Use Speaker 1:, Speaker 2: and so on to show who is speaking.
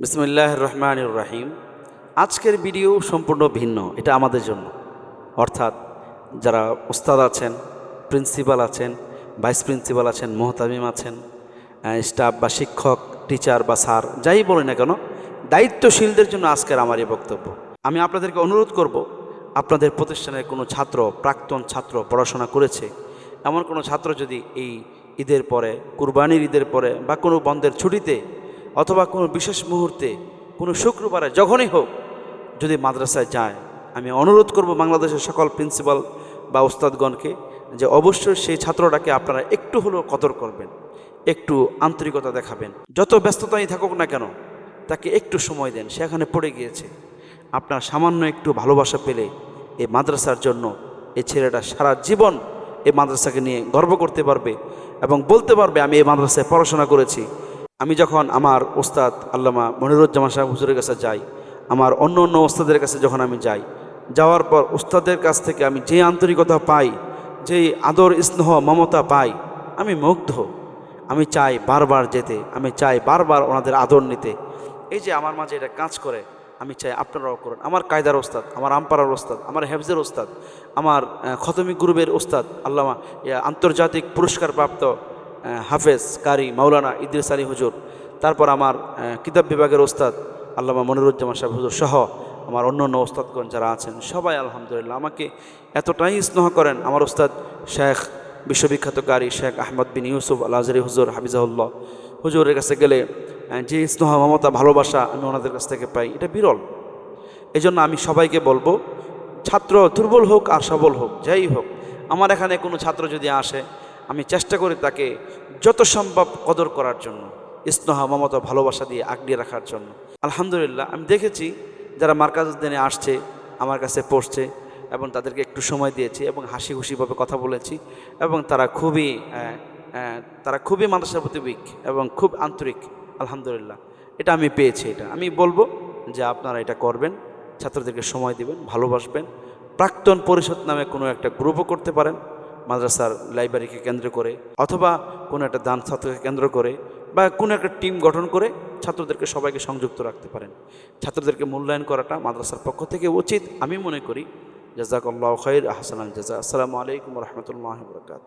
Speaker 1: বিসমিল্লাহ রহমান রাহিম। আজকের ভিডিও সম্পূর্ণ ভিন্ন, এটা আমাদের জন্য। অর্থাৎ যারা উস্তাদ আছেন, প্রিন্সিপাল আছেন, ভাইস প্রিন্সিপাল আছেন, মোহতামিম আছেন স্টাফ বা শিক্ষক, টিচার বা স্যার, যাই বলি না কেন, দায়িত্বশীলদের জন্য আজকের আমার এই বক্তব্য। আমি আপনাদেরকে অনুরোধ করব, আপনাদের প্রতিষ্ঠানের কোনো ছাত্র, প্রাক্তন ছাত্র পড়াশোনা করেছে, এমন কোনো ছাত্র যদি এই ঈদের পরে, কুরবানির ঈদের পরে বা কোনো বন্ধের ছুটিতে অথবা কোনো বিশেষ মুহূর্তে কোনো শুক্রবারে, যখনই হোক, যদি মাদ্রাসায় যায়, আমি অনুরোধ করব বাংলাদেশের সকল প্রিন্সিপাল বা ওস্তাদগণকে যে অবশ্যই সেই ছাত্রটাকে আপনারা একটু হলেও কদর করবেন, একটু আন্তরিকতা দেখাবেন। যত ব্যস্ততাই থাকুক না কেন, তাকে একটু সময় দেন, সে এখানে পড়ে গিয়েছে। আপনার সামান্য একটু ভালোবাসা পেলে এই মাদ্রাসার জন্য এই ছেলেটা সারা জীবন এই মাদ্রাসাকে নিয়ে গর্ব করতে পারবে এবং বলতে পারবে, আমি এই মাদ্রাসায় পড়াশোনা করেছি। আমি যখন আমার ওস্তাদ আল্লামা মনিরুজ্জামান সাহেব হুজুরের কাছে যাই আমার অন্য অন্য ওস্তাদের কাছে যখন আমি যাই যাওয়ার পর ওস্তাদের কাছ থেকে আমি যে আন্তরিকতা পাই যে আদর স্নেহ মমতা পাই আমি মুগ্ধ। আমি চাই বারবার যেতে আমি চাই বারবার ওনাদের আদর নিতে। এই যে আমার মাঝে এটা কাজ করে আমি চাই আপনারাও করুন। আমার কায়দার ওস্তাদ আমার আমপাড়ার ওস্তাদ আমার হেফজের ওস্তাদ আমার খতমি গ্রুপের ওস্তাদ আল্লামা আন্তর্জাতিক পুরস্কার প্রাপ্ত আহ, হাফেজ কারি মাওলানা ইদ্রিস আলী হুজুর, তারপর আমার কিতাব বিভাগের ওস্তাদ আল্লামা মনিরুজ্জামান সাহেব হুজুর সহ আমার অন্য অন্য ওস্তাদগণ যারা আছেন, সবাই আলহামদুলিল্লাহ আমাকে এতটাই স্নেহ করেন। আমার ওস্তাদ শেখ, বিশ্ববিখ্যাত কারি শেখ আহমদ বিন ইউসুফ আল আজরি হুজুর, হাফিজাহুল্লাহ হুজুরের কাছে গেলে যে স্নেহ, মমতা, ভালোবাসা আমি ওনাদের কাছ থেকে পাই, এটা বিরল। এজন্য আমি সবাইকে বলব, ছাত্র দুর্বল হোক আর সবল হোক, যাই হোক, আমার এখানে কোনো ছাত্র যদি আসে আমি চেষ্টা করি তাকে যত সম্ভব কদর করার জন্য, স্নেহ, মমতা, ভালোবাসা দিয়ে আগলিয়ে রাখার জন্য। আলহামদুলিল্লাহ, আমি দেখেছি যারা মার্কাজ দিনে আসছে, আমার কাছে পড়ছে এবং তাদেরকে একটু সময় দিয়েছি এবং হাসি খুশিভাবে কথা বলেছি এবং তারা খুবই তারা খুবই মানুষের প্রতি উইক এবং খুব আন্তরিক, আলহামদুলিল্লাহ। এটা আমি পেয়েছি এটা। আমি বলব যে আপনারা এটা করবেন, ছাত্রদেরকে সময় দিবেন, ভালোবাসবেন। প্রাক্তন পরিষদ নামে কোনো একটা গ্রুপও করতে পারেন। মাদ্রাসার লাইব্রেরিকে কেন্দ্র করে অথবা কোনো একটা দান ছাত্রকে কেন্দ্র করে বা কোনো একটা টিম গঠন করে ছাত্রদেরকে সবাইকে সংযুক্ত রাখতে পারেন। ছাত্রদেরকে মূল্যায়ন করাটা মাদ্রাসার পক্ষ থেকে উচিত। আমি মনে করি, জাজাকাল্লাহ খৈর আহসান জাজা। আসসালামু আলাইকুম রহমতুল্লাহ বরকাত